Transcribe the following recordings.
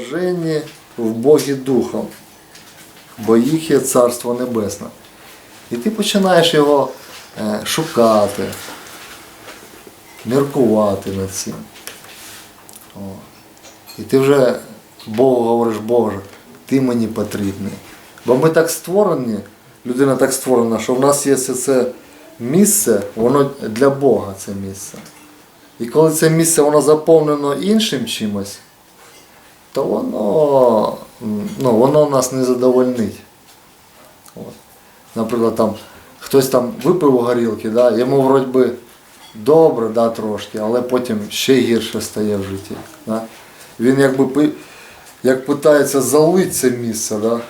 блаженні в Богі Духом, бо їх є Царство Небесне. І ти починаєш його е, шукати, міркувати над цим. О. І ти вже Богу говориш, Боже, ти мені потрібний. Бо ми так створені, людина так створена, що в нас є це, це місце, воно для Бога це місце. І коли це місце воно заповнено іншим чимось, то воно, ну, воно нас не задовольнить. От. Наприклад, там хтось там випив у горілки, да, йому вроді би добре, да, трошки, але потім ще гірше стає в житті. Да. Він якби як питається залити це місце, да,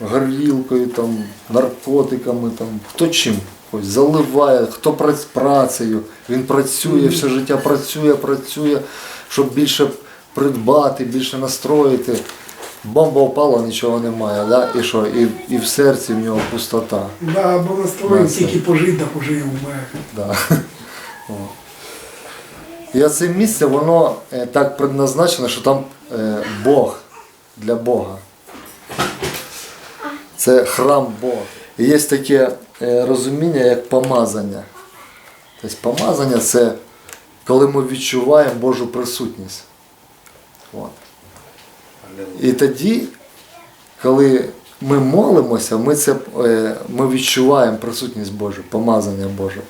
горілкою, там, наркотиками, там, хто чим. Ось заливає, хто прац- працею, він працює, все життя працює, працює, щоб більше придбати, більше настроїти. Бомба впала, нічого немає, да? і що? І, і в серці в нього пустота. Да, бо настроїв тільки пожити, да пожив умер. Да. О. І оце місце, воно е, так предназначено, що там е, Бог для Бога. Це храм Бога. І є таке е, розуміння, як помазання. Тобто помазання це коли ми відчуваємо Божу присутність. От. І тоді, коли ми молимося, ми, це, е, ми відчуваємо присутність Божу, помазання Боже.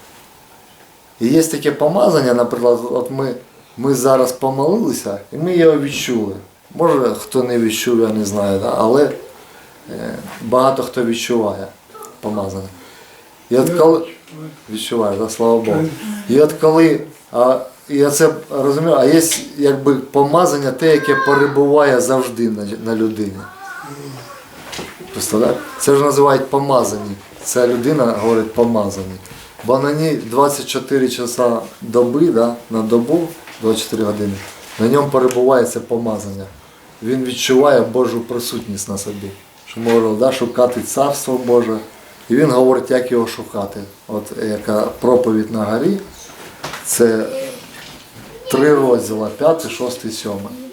І є таке помазання, наприклад, от ми, ми зараз помолилися і ми його відчули. Може хто не відчув, я не знаю, да? але е, багато хто відчуває помазання. І от коли відчуваєш, да? слава Богу. І от коли, а, і я це розумію, а є якби помазання те, яке перебуває завжди на, на людині. Це ж називають помазані. Ця людина говорить помазані. Бо на ній 24 часа доби, да, на добу, 24 години, на ньому перебуває це помазання. Він відчуває Божу присутність на собі. Що говорили, да, шукати царство Боже. І він говорить, як його шукати. От яка проповідь на горі, це три розділа, п'ятий, шостий, сьомий.